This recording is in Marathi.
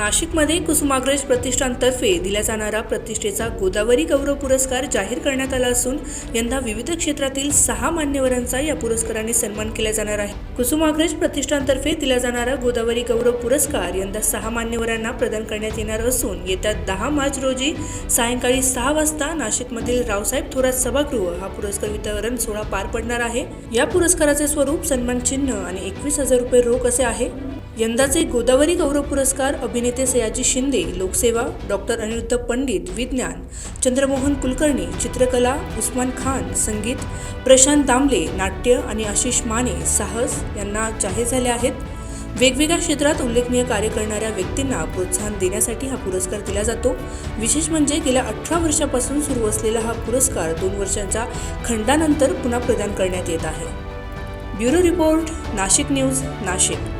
नाशिकमध्ये कुसुमाग्रज प्रतिष्ठानतर्फे दिला जाणारा प्रतिष्ठेचा गोदावरी गौरव पुरस्कार जाहीर करण्यात आला असून यंदा विविध क्षेत्रातील सहा मान्यवरांचा या पुरस्काराने सन्मान केला जाणार आहे. कुसुमाग्रज प्रतिष्ठानतर्फे दिला जाणारा गोदावरी गौरव पुरस्कार यंदा सहा मान्यवरांना प्रदान करण्यात येणार असून येत्या दहा मार्च रोजी सायंकाळी सहा वाजता नाशिकमधील रावसाहेब थोरात सभागृह हा पुरस्कार वितरण सोहळा पार पडणार आहे. या पुरस्काराचे स्वरूप सन्मान चिन्ह आणि एकवीस हजार रुपये रोख असे आहे. यंदाचे गोदावरी गौरव पुरस्कार अभिनेते सयाजी शिंदे लोकसेवा डॉक्टर अनिरुद्ध पंडित विज्ञान चंद्रमोहन कुलकर्णी चित्रकला उस्मान खान संगीत प्रशांत दामले नाट्य आणि आशिष माने साहस यांना जाहीर झाले आहेत. वेगवेगळ्या क्षेत्रात उल्लेखनीय कार्य करणाऱ्या व्यक्तींना प्रोत्साहन देण्यासाठी हा पुरस्कार दिला जातो. विशेष म्हणजे गेल्या अठरा वर्षापासून सुरू असलेला हा पुरस्कार दोन वर्षांच्या खंडानंतर पुन्हा प्रदान करण्यात येत आहे. Bureau report Nashik news Nashik.